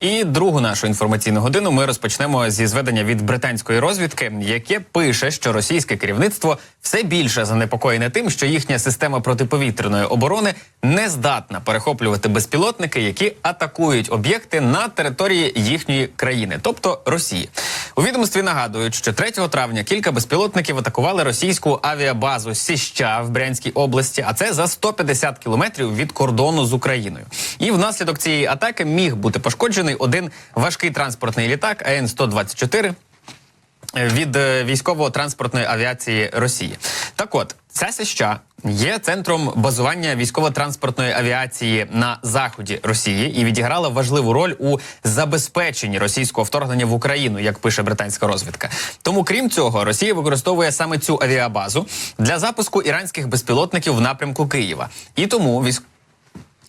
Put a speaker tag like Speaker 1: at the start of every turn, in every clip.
Speaker 1: І другу нашу інформаційну годину ми розпочнемо зі зведення від британської розвідки, яке пише, що російське керівництво все більше занепокоєне тим, що їхня система протиповітряної оборони не здатна перехоплювати безпілотники, які атакують об'єкти на території їхньої країни, тобто Росії. У відомстві нагадують, що 3 травня кілька безпілотників атакували російську авіабазу Сіща в Брянській області, а це за 150 кілометрів від кордону з Україною. І внаслідок цієї атаки міг бути пошкоджений один важкий транспортний літак АН 124 від е, військово-транспортної авіації Росії. Так от, ця сеща є центром базування військово-транспортної авіації на заході Росії і відіграла важливу роль у забезпеченні російського вторгнення в Україну, як пише британська розвідка. Тому, крім цього, Росія використовує саме цю авіабазу для запуску іранських безпілотників в напрямку Києва. І тому військ.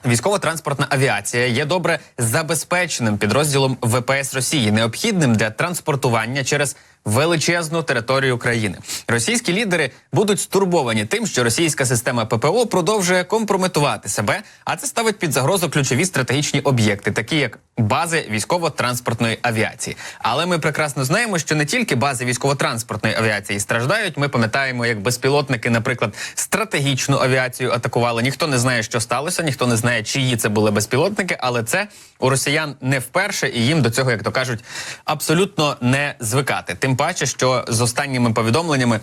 Speaker 1: Військово-транспортна авіація є добре забезпеченим підрозділом ВПС Росії, необхідним для транспортування через величезну територію країни. Російські лідери будуть стурбовані тим, що російська система ППО продовжує компрометувати себе, а це ставить під загрозу ключові стратегічні об'єкти, такі як бази військово-транспортної авіації. Але ми прекрасно знаємо, що не тільки бази військово-транспортної авіації страждають. Ми пам'ятаємо, як безпілотники, наприклад, стратегічну авіацію атакували. Ніхто не знає, що сталося, ніхто не знає, чиї це були безпілотники, але це у росіян не вперше, і їм до цього, як то кажуть, абсолютно не звикати. Тим паче, що з останніми повідомленнями.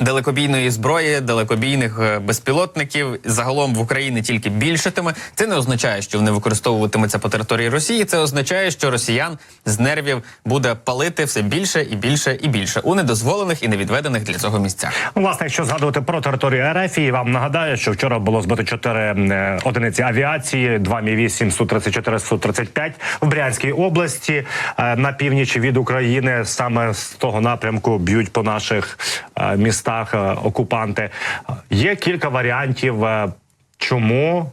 Speaker 1: Далекобійної зброї, далекобійних е, безпілотників загалом в Україні тільки більшатиме. Це не означає, що вони використовуватимуться по території Росії. Це означає, що росіян з нервів буде палити все більше і більше і більше у недозволених і невідведених для цього місцях.
Speaker 2: Ну, власне, якщо згадувати про територію РФ, і вам нагадаю, що вчора було збито чотири е, одиниці авіації, 2 Мі 8 су 34 су 35 в Брянській області е, на північі від України. Саме з того напрямку б'ють по наших містах е, окупанти. Є кілька варіантів, е, чому.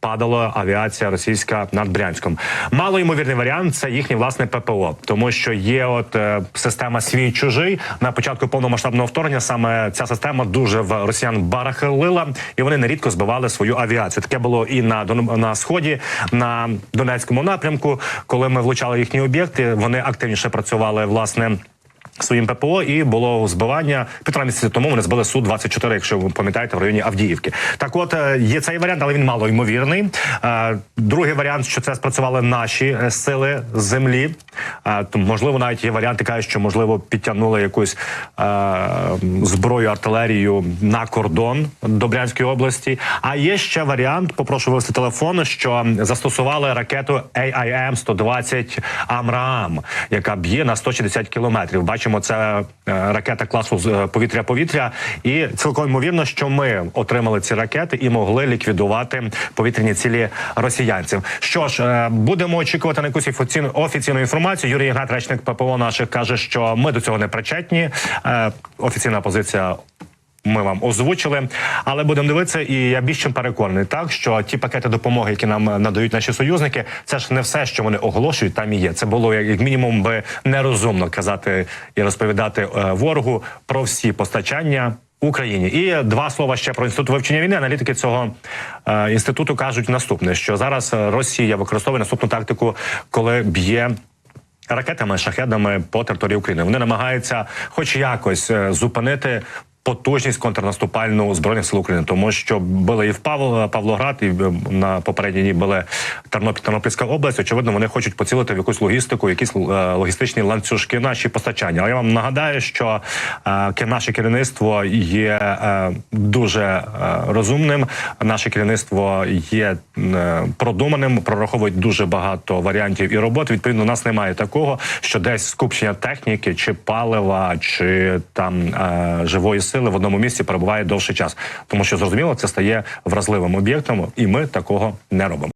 Speaker 2: Падала авіація російська над Брянськом. Малоймовірний варіант це їхнє власне ППО, тому що є от е, система свій чужий на початку повномасштабного вторгнення. Саме ця система дуже в росіян барахлила, і вони нерідко збивали свою авіацію. Таке було і на на сході, на Донецькому напрямку. Коли ми влучали їхні об'єкти, вони активніше працювали власне. Своїм ППО і було збивання півтора місяці тому. Вони збили су 24 якщо ви пам'ятаєте, в районі Авдіївки. Так, от е, є цей варіант, але він мало ймовірний. Е, Другий варіант, що це спрацювали наші е, сили з землі. Можливо, навіть є варіанти, кажуть, що можливо підтягнули якусь зброю, артилерію на кордон до Брянської області. А є ще варіант. Попрошу вивести телефон, що застосували ракету AIM 120 Амраам, яка б'є на 160 кілометрів. Бачимо, це е, ракета класу з е, повітря-повітря, і цілком ймовірно, що ми отримали ці ракети і могли ліквідувати повітряні цілі росіянців. Що ж, е, будемо очікувати на якусь офіційну інформацію. Юрій Гат, речник ППО наших, каже, що ми до цього не причетні. Офіційна позиція. Ми вам озвучили, але будемо дивитися, і я більш чим переконаний, так що ті пакети допомоги, які нам надають наші союзники, це ж не все, що вони оголошують. Там і є. Це було як мінімум би нерозумно казати і розповідати е, ворогу про всі постачання. Україні і два слова ще про інститут вивчення війни. Аналітики цього е, інституту кажуть наступне: що зараз Росія використовує наступну тактику, коли б'є ракетами, шахедами по території України. Вони намагаються, хоч якось, е, зупинити. Потужність контрнаступальну збройних сил України, тому що били і в Павло, Павлоград, і е, на попередній дні били Тернопіль, Тернопільська область. Очевидно, вони хочуть поцілити в якусь логістику, якісь е, логістичні ланцюжки наші постачання. Але я вам нагадаю, що е, наше керівництво є е, дуже е, розумним. Наше керівництво є е, продуманим, прораховують дуже багато варіантів і робот. Відповідно, у нас немає такого, що десь скупчення техніки чи палива, чи там е, живої сили в одному місці перебуває довший час, тому що зрозуміло, це стає вразливим об'єктом, і ми такого не робимо.